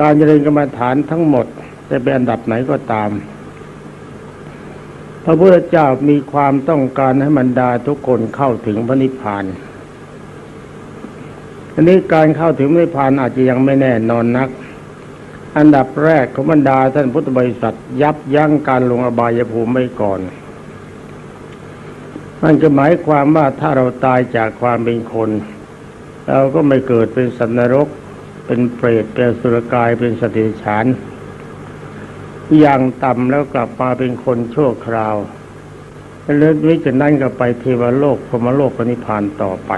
การเจริญกรรมฐานทั้งหมดจะเป็นอันดับไหนก็ตาม พระพุทธเจ้ามีความต้องการให้บรรดาทุกคนเข้าถึงพระนิพพานอันนี้การเข้าถึงพระนิพพานอาจจะยังไม่แน่นอนนัก อันดับแรกของบรรดาท่านพุทธบริษัทยับยั้งการลงอบายภูมิไว้ก่อนมันก็หมายความว่าถ้าเราตายจากความเป็นคน เราก็ไม่เกิดเป็นสัตว์นรก เป็นเปรตเป็นสุรกายเป็นสติฉาน อย่างต่ำแล้วกลับมาเป็นคนชั่วคราวแล้ววิจารนั้นก็ไปเทวโลกพมโลกปณิพานต่อไป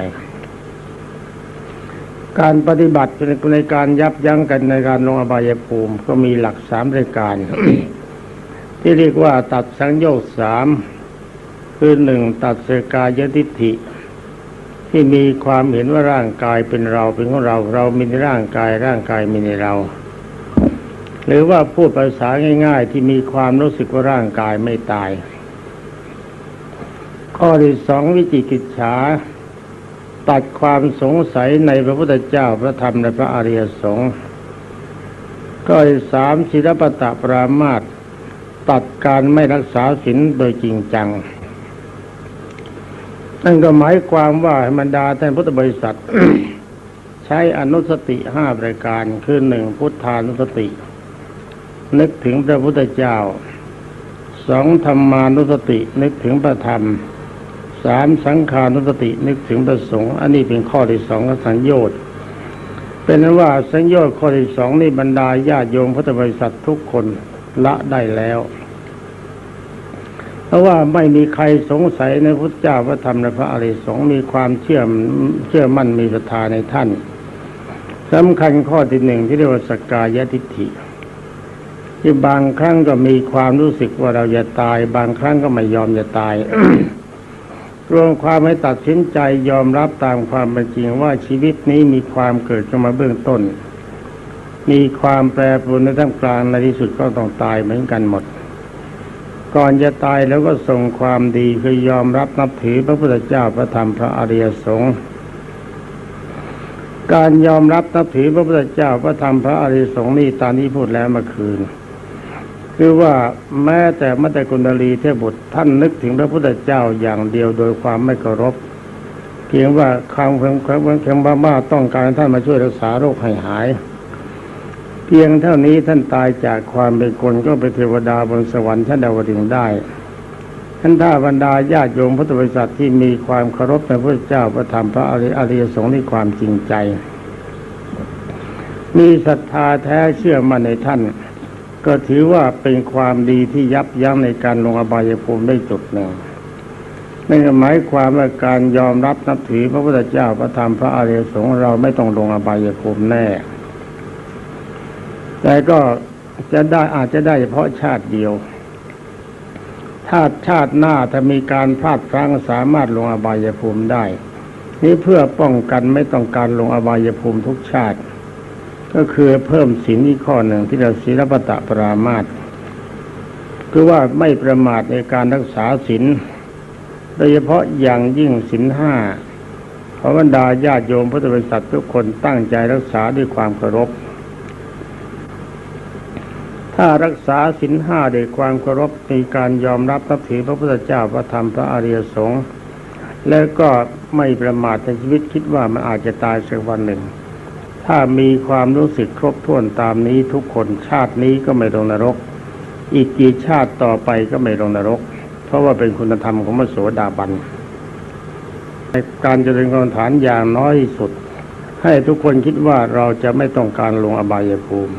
การปฏิบัติในการยับยั้งกันในการลงอบายภูมิก็มีหลักสามรายการ ที่เรียกว่าตัดสังโยชน์สามคือหนึ่งตัดเสกายทิฏฐิ ที่มีความเห็นว่าร่างกายเป็นเราเป็นของเรา เรามีในร่างกายร่างกายมีในเรา หรือว่าพูดภาษาง่าย ๆ ที่มีความรู้สึกว่าร่างกายไม่ตาย ข้อที่สองวิจิกิจฉาตัดความสงสัยในพระพุทธเจ้าพระธรรมและพระอริยสงฆ์ข้อที่สามศิลปตะปรามาตตัดการไม่รักษาศีลโดยจริงจัง นั่นก็หมายความว่าบรรดาท่านพุทธบริษัท ใช้อนุสติห้าประการคือหนึ่งพุทธานุสติ นึกถึงพระพุทธเจ้าสองธรรมานุสติ นึกถึงพระธรรมสามสังขานุสติ นึกถึงพระสงฆ์อันนี้เป็นข้อที่สองของสัญญชน์เป็นนั้นว่าสัญญชน์ข้อที่สองนี่บรรดาญาติโยมพุทธบริษัททุกคนละได้แล้ว ราะว่าไม่มีใครสงสัยในพุทธเจ้าพระธรรมและพระอริยสงฆ์มีความเชื่อมเชื่อมั่นมีศรัทธาในท่านสำคัญข้อที่หนึ่งที่เรียกว่าสกกายทิฏฐิที่บางครั้งก็มีความรู้สึกว่าเราจะตาย บางครั้งก็ไม่ยอมจะตายรวมความให้ตัดสินใจยอมรับตามความเป็นจริงว่าชีวิตนี้มีความเกิดขึ้นมาเบื้องต้น มีความแปรปรวนในท่ามกลางในที่สุดก็ต้องตายเหมือนกันหมด ก่อนจะตายแล้วก็ส่งความดีคือยอมรับนับถือพระพุทธเจ้าพระธรรมพระอริยสงฆ์การยอมรับนับถือพระพุทธเจ้าพระธรรมพระอริยสงฆ์นี่ตามที่พูดแล้วเมื่อคืน คือว่าแม้แต่มัตตกุณลีเทพบุตรท่านนึกถึงพระพุทธเจ้าอย่างเดียวโดยความไม่เคารพเพียงว่าคำเพียงคำเพียงบ้าบ้าต้องการให้ท่านมาช่วยรักษาโรคให้หาย เพียงเท่านี้ท่านตายจากความเป็นคนก็ไปเทวดาบนสวรรค์ชั้นดาวดึงได้ท่านถ้าบรรดาญาติโยมพุทธบริษัทที่มีความเคารพในพระเจ้าพระธรรมพระอริยสงฆ์ในความจริงใจ มีศรัทธาแท้เชื่อมั่นในท่าน ก็ถือว่าเป็นความดีที่ยับยั้งในการลงอบายภูมิได้จุดหนึ่งนั่นหมายความว่าการยอมรับนับถือพระพุทธเจ้าพระธรรมพระอริยสงฆ์เราไม่ต้องลงอบายภูมิแน่ แต่ก็จะได้อาจจะได้เฉพาะชาติเดียว ถ้าชาติหน้าถ้ามีการพลาดพลั้งสามารถลงอบายภูมิได้ นี่เพื่อป้องกันไม่ต้องการลงอบายภูมิทุกชาติ ก็คือเพิ่มศีลอีกข้อหนึ่งที่เราศีลปตะปรามาตคือว่าไม่ประมาทในการรักษาศีลโดยเฉพาะอย่างยิ่งศีลห้าขอบรรดาญาติโยมพุทธบริษัททุกคนตั้งใจรักษาด้วยความเคารพ ถ้ารักษาศีลห้าด้วยความเคารพในการยอมรับนับถือพระพุทธเจ้าพระธรรมพระอริยสงฆ์แล้วก็ไม่ประมาทในชีวิตคิดว่ามันอาจจะตายสักวันหนึ่ง ถ้ามีความรู้สึกครบถ้วนตามนี้ทุกคนชาตินี้ก็ไม่ลงนรก อีกกี่ชาติต่อไปก็ไม่ลงนรก เพราะว่าเป็นคุณธรรมของมโสดาบันในการเจริญกรรมฐานอย่างน้อยสุด ให้ทุกคนคิดว่าเราจะไม่ต้องการลงอบายภูมิ